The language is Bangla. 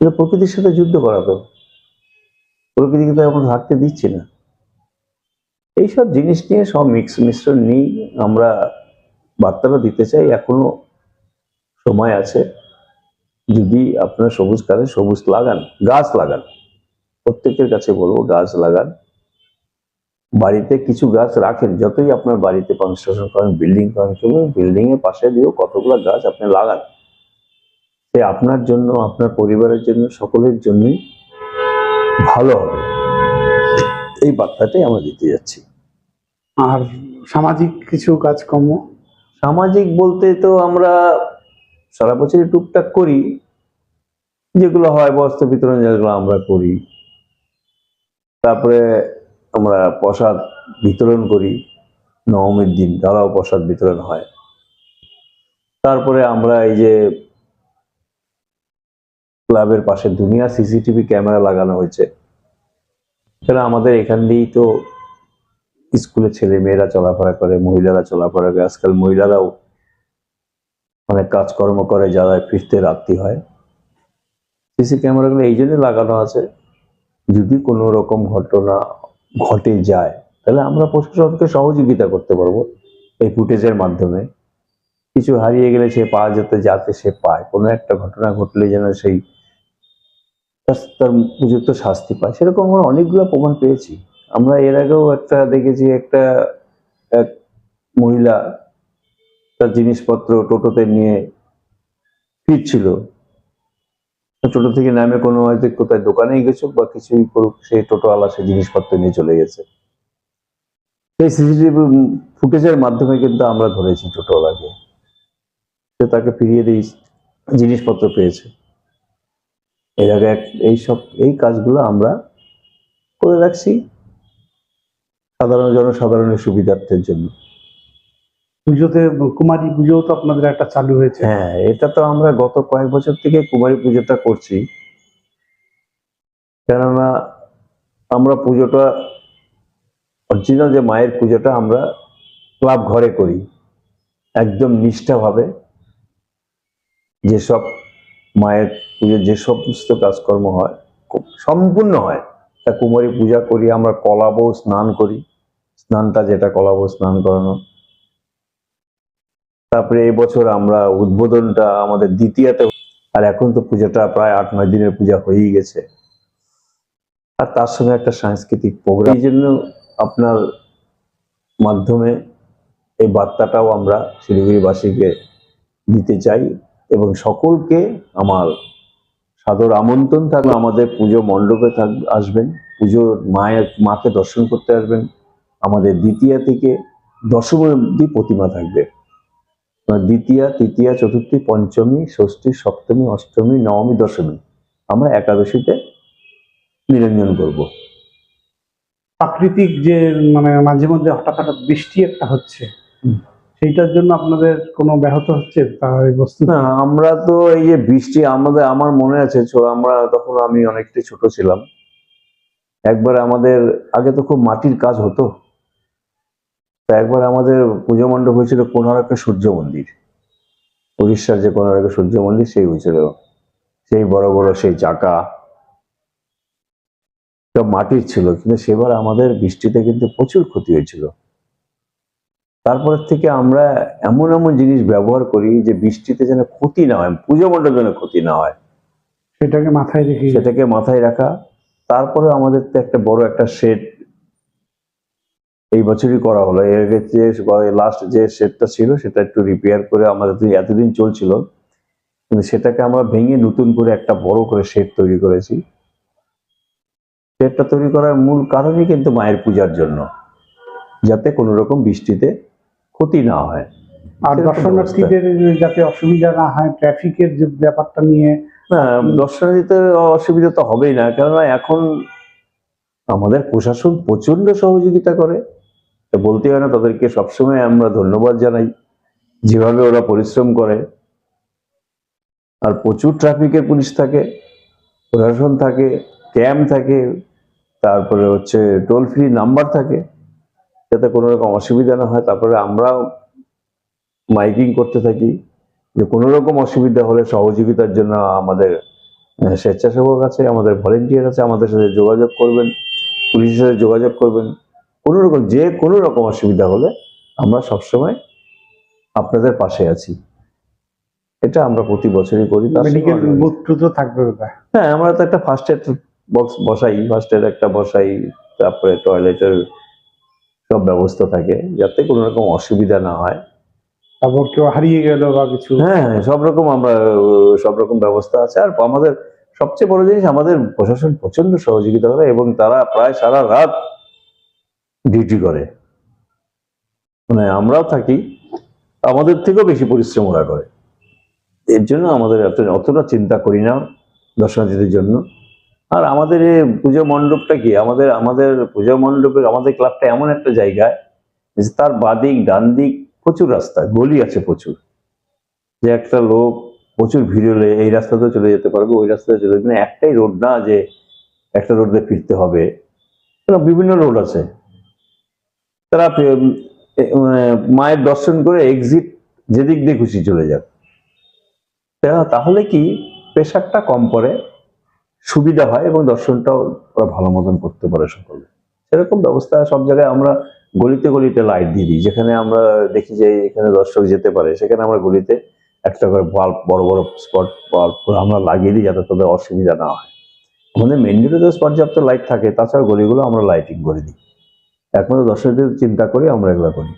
কিন্তু প্রকৃতির সাথে যুদ্ধ করা তো। প্রকৃতিকে তো এখন থাকতে দিচ্ছি না। এইসব জিনিস নিয়ে সব মিক্স, মিশ্রণ নিয়ে আমরা বার্তাটা দিতে চাই। এখনও সময় আছে। যদি আপনার সবুজ কালে সবুজ লাগান, গাছ লাগান। প্রত্যেকের কাছে বলব, গাছ লাগান। বাড়িতে কিছু গাছ রাখেন। যতই আপনার বাড়িতে কনস্ট্রাকশন করেন বিল্ডিং করেন বিল্ডিং এর পাশে দিয়েও কতগুলো গাছ আপনি লাগান। সে আপনার জন্য আপনার পরিবারের জন্য সকলের জন্যই ভালো হবে। এই বার্তাটাই আমরা দিতে যাচ্ছি। আর সামাজিক কিছু কাজকর্ম? সামাজিক বলতে তো আমরা সারা বছরই টুকটাক করি যেগুলো হয় বস্ত্র বিতরণ যেগুলো আমরা করি। তারপরে আমরা প্রসাদ বিতরণ করি নবমীর দিন তারাও প্রসাদ বিতরণ হয়। তারপরে আমরা এই যে ক্লাবের পাশে দুনিয়া সিসিটিভি ক্যামেরা লাগানো হয়েছে। সেটা আমাদের এখান দিয়েই তো স্কুলে ছেলে মেয়েরা চলাফেরা করে, মহিলারা চলাফেরা করে। আজকাল মহিলারাও অনেক কাজকর্ম করে, যারা ফিরতে রাত্রি হয়। সিসি ক্যামেরাগুলো এই জন্য লাগানো আছে, যদি কোনো রকম ঘটনা ঘটে যায়, তাহলে আমরা প্রশাসনকে সহযোগিতা করতে পারব এই ফুটেজের মাধ্যমে। কিছু হারিয়ে গেলে সে পাওয়া যেতে যাতে সে পায়। কোনো একটা ঘটনা ঘটলে যেন সেই তার- উপযুক্ত শাস্তি পায়। সেরকম আমরা অনেকগুলো প্রমাণ পেয়েছি। আমরা এর আগেও একটা দেখেছি একটা, এক মহিলা তার জিনিসপত্র টোটোতে নিয়ে ফিরছিল। টোটো থেকে নামে কোনো হয়তো কোথায় দোকানেই গেছো বা কিছুই করুক, সেই টোটোওয়ালা সেই জিনিসপত্র নিয়ে চলে গেছে। সেই সিসিটিভি ফুটেজের মাধ্যমে কিন্তু আমরা ধরেছি টোটোওয়ালাকে। সে তাকে ফিরিয়ে দিয়ে জিনিসপত্র পেয়েছে। এর আগে এইসব এই কাজগুলো আমরা করে রাখছি সাধারণ জনসাধারণের সুবিধার্থের জন্য। পুজোতে কুমারী পুজোও তো আপনাদের একটা চালু হয়েছে। হ্যাঁ এটা তো আমরা গত কয়েক বছর থেকে কুমারী পুজোটা করছি। কেননা আমরা পুজোটা অরিজিনাল যে মায়ের পুজোটা আমরা ক্লাব ঘরে করি একদম নিষ্ঠাভাবে। যেসব মায়ের পুজোর যে সমস্ত কাজকর্ম হয় সম্পূর্ণ হয়। তা কুমারী পূজা করি, আমরা কলাবো স্নান করি। স্নানটা যেটা কলাবো স্নান করানো। তারপরে এই বছর আমরা উদ্বোধনটা আমাদের দ্বিতীয়তে আর এখন তো পূজাটা প্রায় আট, নয় দিনের পূজা হয়েই গেছে। আর তার সঙ্গে একটা সাংস্কৃতিক প্রোগ্রাম। এই জন্য আপনার মাধ্যমে এই বার্তাটাও আমরা শিলিগুড়িবাসীকে দিতে চাই। এবং সকলকে আমার সাদর আমন্ত্রণ থাকবে আমাদের পুজো মণ্ডপে থাক আসবেন। পুজোর মায়ের মাকে দর্শন করতে আসবেন। আমাদের দ্বিতীয়া থেকে দশম অব্দি প্রতিমা থাকবে। দ্বিতীয়া তৃতীয়া চতুর্থী পঞ্চমী ষষ্ঠী সপ্তমী অষ্টমী নবমী দশমী আমরা একাদশীতে নিরঞ্জন করব। প্রাকৃতিক যে মানে মাঝে মধ্যে হঠাৎ হঠাৎ বৃষ্টি একটা হচ্ছে। সেইটার জন্য আপনাদের কোনো ব্যাহত হচ্ছে আমরা তো এই যে বৃষ্টি, আমাদের, আমার মনে আছে আমরা তখন আমি অনেকটাই ছোট ছিলাম। একবার আমাদের, আগে তো খুব মাটির কাজ হতো। একবার আমাদের পুজো মণ্ডপ হয়েছিল কোনারকে সূর্য মন্দির। উড়িষ্যার যে কোনারকে সূর্য মন্দির, সেই হয়েছিল। সেই বড় বড় সেই চাকা। সব মাটির ছিল, কিন্তু সেবার আমাদের বৃষ্টিতে কিন্তু প্রচুর ক্ষতি হয়েছিল। তারপরের থেকে আমরা এমন এমন জিনিস ব্যবহার করি যে বৃষ্টিতে যেন ক্ষতি না হয় পুজো মণ্ডপ যেন ক্ষতি না হয়। সেটাকে মাথায় রেখে সেটাকে মাথায় রাখা। তারপরে আমাদের তো একটা বড় একটা শেড এই বছরই করা হলো। এর আগে যে লাস্ট যে শেডটা ছিল সেটা একটু রিপেয়ার করে আমাদের এতদিন চলছিল। কিন্তু সেটাকে আমরা ভেঙে নতুন করে একটা বড় করে শেড তৈরি করেছি। শেডটা তৈরি করার মূল কারণই কিন্তু মায়ের পূজার জন্য। যাতে কোনো রকম বৃষ্টিতে ক্ষতি না হয়। আর দর্শনার্থীদের যাতে অসুবিধা না হয় ট্রাফিকের যে ব্যাপারটা নিয়ে। দর্শনার্থীদের অসুবিধা তো হবেই না কেননা এখন আমাদের প্রশাসন প্রচণ্ড সহযোগিতা করে। বলতে হয় না তাদেরকে সবসময় আমরা ধন্যবাদ জানাই যেভাবে ওরা পরিশ্রম করে। আর প্রচুর ট্রাফিকের পুলিশ থাকে প্রশাসন থাকে ক্যাম্প থাকে তারপরে হচ্ছে টোল ফ্রি নাম্বার থাকে। যাতে কোনো রকম অসুবিধা না হয় তারপরে আমরাও মাইকিং করতে থাকি যে কোনো রকম অসুবিধা হলে সহযোগিতার জন্য আমাদের স্বেচ্ছাসেবক আছে আমাদের ভলেন্টিয়ার আছে আমাদের সাথে যোগাযোগ করবেন পুলিশের সাথে যোগাযোগ করবেন। কোনো রকম যে কোনো রকম অসুবিধা হলে আমরা সবসময় আপনাদের পাশে আছি। এটা আমরা প্রতি বছরই করি মেডিকেল থাকবে হ্যাঁ আমরা তো একটা ফার্স্ট এড বক্স বসাই ফার্স্ট এড একটা বসাই তারপরে টয়লেটের সব ব্যবস্থা থাকে যাতে কোনো রকম অসুবিধা না হয়। তারপর কেউ হারিয়ে গেল বা কিছু। হ্যাঁ সব রকম আমরা সব রকম ব্যবস্থা আছে। আর আমাদের সবচেয়ে বড় জিনিস আমাদের প্রশাসন প্রচণ্ড সহযোগিতা করে এবং তারা প্রায় সারা রাত ডিউটি করে। মানে আমরাও থাকি আমাদের থেকেও বেশি পরিশ্রম ওরা করে। এর জন্য আমাদের এত অতটা চিন্তা করি না দর্শনার্থীদের জন্য। আর আমাদের এই পুজো মণ্ডপটা কি? আমাদের আমাদের পুজো মণ্ডপের, আমাদের ক্লাবটা এমন একটা জায়গায় যে তার বাদিক ডান দিক প্রচুর রাস্তা, গলি আছে প্রচুর। যে একটা লোক প্রচুর ভিড় হলে এই রাস্তাতেও চলে যেতে পারবে, ওই রাস্তাতে চলে যেতে একটাই রোড না যে একটা রোড দিয়ে ফিরতে হবে। বিভিন্ন রোড আছে। তারা মানে মায়ের দর্শন করে এক্সিট যেদিক দিয়ে খুশি চলে যাবে। তাহলে কি প্রেশারটা কম পড়ে? সুবিধা হয় এবং দর্শনটাও ওরা ভালো মতন করতে পারে সকলে। সেরকম ব্যবস্থা সব জায়গায় আমরা গলিতে গলিতে লাইট দিয়ে দিই। যেখানে আমরা দেখি যে এখানে দর্শক যেতে পারে, সেখানে আমরা গলিতে একটা করে বাল্ব বড় বড় স্পট বাল্ব আমরা লাগিয়ে দিই যাতে তাদের অসুবিধা না হয়। আমাদের মেন রোডে পর্যাপ্ত লাইট থাকে, তাছাড়া গলিগুলো আমরা লাইটিং করে দিই। একমাত্র দর্শকদের চিন্তা করে, আমরা এগুলো করি।